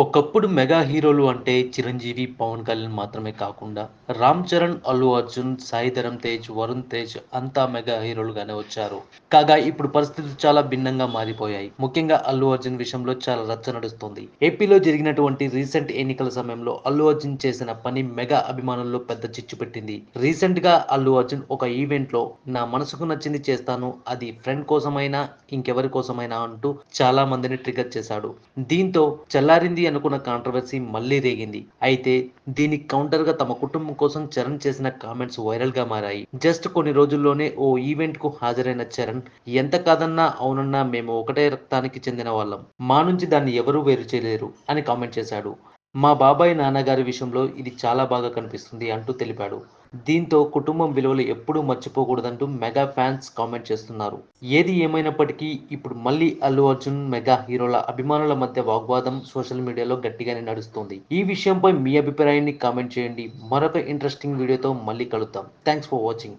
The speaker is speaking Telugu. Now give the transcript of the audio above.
ఒకప్పుడు మెగా హీరోలు అంటే చిరంజీవి పవన్ కళ్యాణ్ మాత్రమే కాకుండా రామ్ చరణ్ అల్లు అర్జున్ సాయిధరం తేజ్ వరుణ్ తేజ్ అంతా మెగా హీరోలుగానే వచ్చారు. కాగా ఇప్పుడు పరిస్థితులు చాలా భిన్నంగా మారిపోయాయి. ముఖ్యంగా అల్లు అర్జున్ విషయంలో చాలా రచ్చ నడుస్తుంది. ఏపీలో జరిగినటువంటి రీసెంట్ ఎన్నికల సమయంలో అల్లు అర్జున్ చేసిన పని మెగా అభిమానుల్లో పెద్ద చిచ్చు పెట్టింది. రీసెంట్గా అల్లు అర్జున్ ఒక ఈవెంట్లో నా మనసుకు నచ్చింది చేస్తాను అది ఫ్రెండ్ కోసమైనా ఇంకెవరి కోసమైనా అంటూ చాలా మందిని ట్రిగర్ చేశాడు. దీంతో చల్లారింది అనుకున్న కాంట్రవర్సీ మళ్ళీ రేగింది. అయితే దీనికి కౌంటర్గా తమ కుటుంబం కోసం చరణ్ చేసిన కామెంట్స్ వైరల్గా మారాయి. జస్ట్ కొన్ని రోజుల్లోనే ఓ ఈవెంట్కు హాజరైన చరణ్ ఎంత కాదన్నా అవునన్నా మేము ఒకటే రక్తానికి చెందిన వాళ్ళం. మా నుంచి దాన్ని ఎవరూ వేరు చేయలేరు అని కామెంట్ చేశాడు. మా బాబాయ్ నాన్నగారి విషయంలో ఇది చాలా బాగా కనిపిస్తుంది అంటూ తెలిపాడు. దీంతో కుటుంబం విలువలు ఎప్పుడూ మర్చిపోకూడదంటూ మెగా ఫ్యాన్స్ కామెంట్ చేస్తున్నారు. ఏది ఏమైనప్పటికీ ఇప్పుడు మళ్ళీ అల్లు అర్జున్ మెగా హీరోల అభిమానుల మధ్య వాగ్వాదం సోషల్ మీడియాలో గట్టిగానే నడుస్తుంది. ఈ విషయంపై మీ అభిప్రాయాన్ని కామెంట్ చేయండి. మరొక ఇంట్రెస్టింగ్ వీడియోతో మళ్ళీ కలుద్దాం. Thanks for watching.